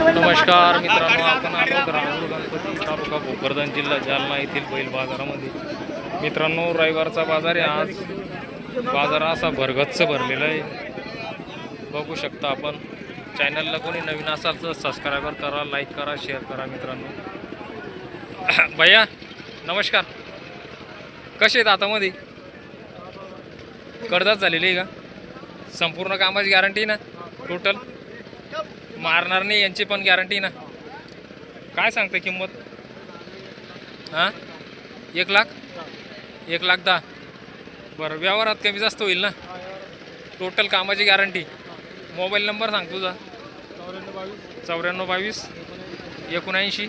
नमस्कार मित्रांनो आपण आलो राहुल गणपती तालुका भोकरदन जिल्हा जालना येथील बैल बाजारामध्ये. मित्रांनो रविवारचा बाजार आहे आज. बाजार असा भरगच्च भरलेला आहे. बघू शकता आपण. चॅनलला कोणी नवीन असाल तर सबस्क्रायबर करा लाईक करा शेअर करा मित्रांनो. भैया नमस्कार. कसे आहेत आतामध्ये? कर्जात झालेली आहे का? संपूर्ण कामाची गॅरंटी ना? टोटल मारणार नाही यांची पण गॅरंटी ना. काय सांगते किंमत? हां? एक लाख? एक लाख दहा. बरं व्यवहारात कमी जास्त होईल ना? टोटल कामाची गॅरंटी मोबाईल नंबर सांग तुझा. चौऱ्याण्णव बावीस एकोणऐंशी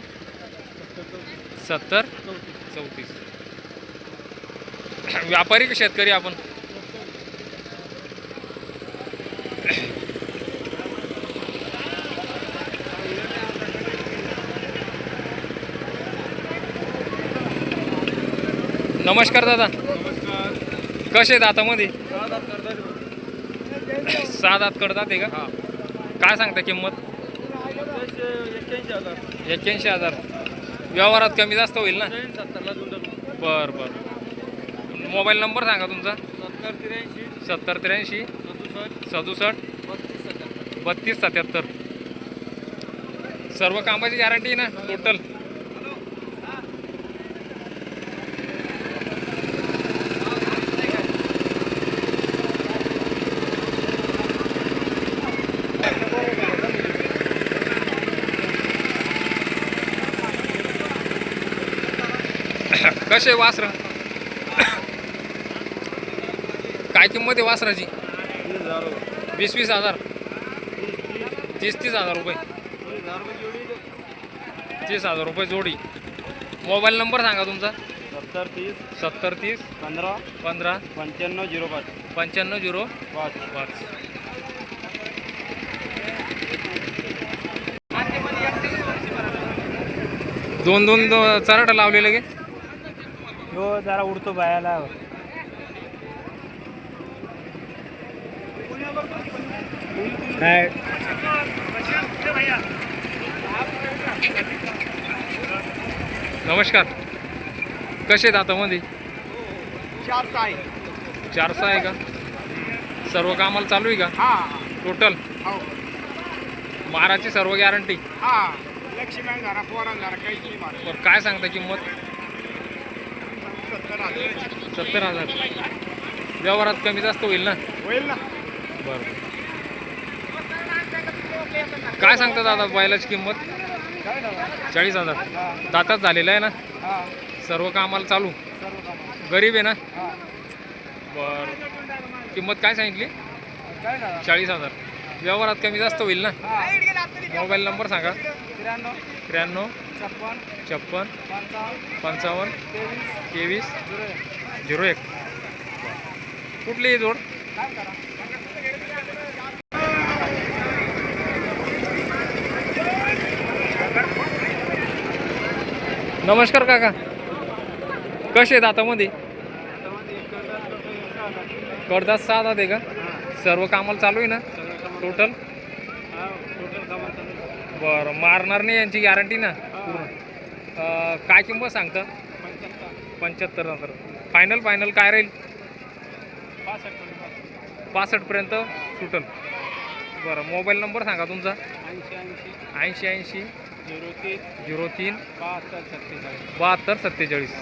सत्तर चौतीस. व्यापारी का शेतकरी आपण? नमस्कार दादा. कसे आहेत आतामध्ये? सहा दात कडतात आहे का? काय सांगता किंमत? एक्क्याऐंशी हजार. व्यवहारात कमी जास्त होईल ना? बर बर. मोबाईल नंबर सांगा तुमचा. सत्तर त्र्याऐंशी. सत्तर त्र्याऐंशी. सदुसष्ट. सदुसष्ट. बत्तीस सत्तर बत्तीस सत्याहत्तर. सर्व कामाची गॅरंटी ना? टोटल. कसे वासर काय किंमत आहे वासराची? वीस वीस हजार. तीस तीस हजार रुपये. तीस हजार रुपये जोडी. मोबाईल नंबर सांगा तुमचा. सत्तर तीस सत्तर तीस पंधरा पंधरा पंच्याण्णव झिरो पाच. पंच्याण्णव झिरो पाच. पाच. दोन दोन चराट लावलेले गे. हो जरा उडतो बायाला. काय? नमस्कार. कसे आहेत आतामध्ये चार साय चारशे आहे का? सर्व कामाला चालू आहे का? हा. टोटल हो. माराची सर्व गॅरंटी हा. लक्ष्मी जरा पोरा जरा काही नाही मार बरं काय सांगता किंमत? सत्तर हजार. व्यवहारात कमी जास्त होईल ना? होईल ना. बरं. काय सांगता दादा बैलाची किंमत? चाळीस हजार. दातात झालेलं आहे ना? सर्व कामाला चालू. गरीब आहे ना? बरं. किंमत काय सांगितली? चाळीस हजार. व्यवहारात कमी जास्त होईल ना? मोबाईल नंबर सांगा. त्र्याण्णव त्र्याण्णव छप्पन छप्पन पंचावन्न पंचावन्न तेवीस तेवीस झिरो एक. झिरो एक. कुठली आहे जोड? काय करा. नमस्कार काका. कसे आहेत आतामध्ये कडदात सहा दात आहे का? सर्व कामाला चालू आहे ना? टोटल बरं मारणार नाही यांची गॅरंटी ना? पूर्ण. काय किंमत सांगता? पंच्याहत्तर हजार फायनल फायनल काय राहील? पासष्टपर्यंत सुटल बरं मोबाईल नंबर सांगा तुमचा. ऐंशी ऐंशी ऐंशी ऐंशी. झिरो तीन. झिरो तीन. बहात्तर सत्तेचाळीस. बहात्तर सत्तेचाळीस.